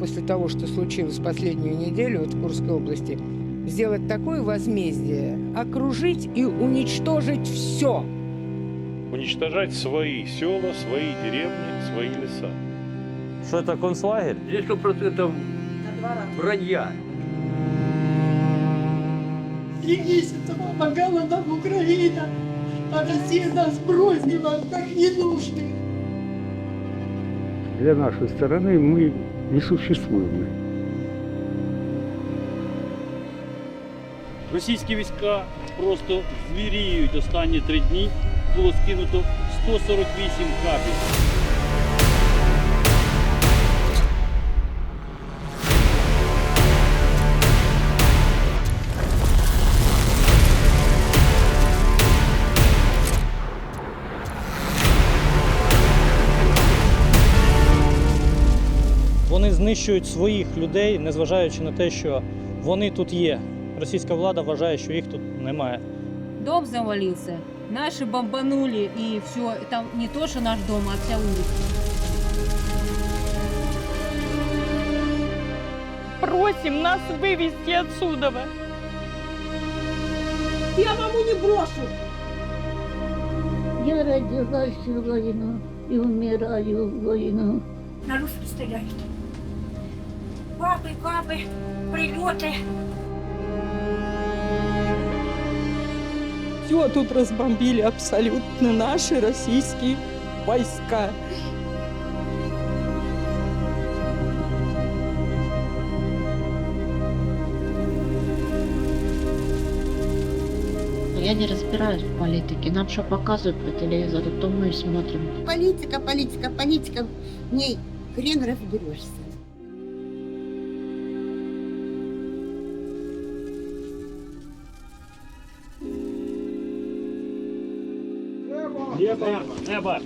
после того, что случилось последнюю неделю вот в Курской области, сделать такое возмездие, окружить и уничтожить все. уничтожать свои села, свои деревни, свои леса. Що це концлагерь? Здесь сто процентов вранья. Три месяца помогала нам Украина, а Россия нас бросила, как ненужных. Для нашей стороны мы не существуем. Російські війська просто звіріють останні три дні. Було скинуто 148 кабів. Вони знищують своїх людей, незважаючи на те, що вони тут є. Російська влада вважає, що їх тут немає. Дом завалился. Наши бомбанули, и все. Там не то, что наш дом, а вся улица. Просим нас вывести отсюда. Я маму не брошу. Я родилась в войну и умираю в войну. На русских стреляют. Папы, папы, прилеты. Все тут разбомбили абсолютно наши российские войска. Я не разбираюсь в политике. Нам что показывают по телевизору, то мы и смотрим. Политика, политика, политика. В ней хрен разберешься. Небо! Небо!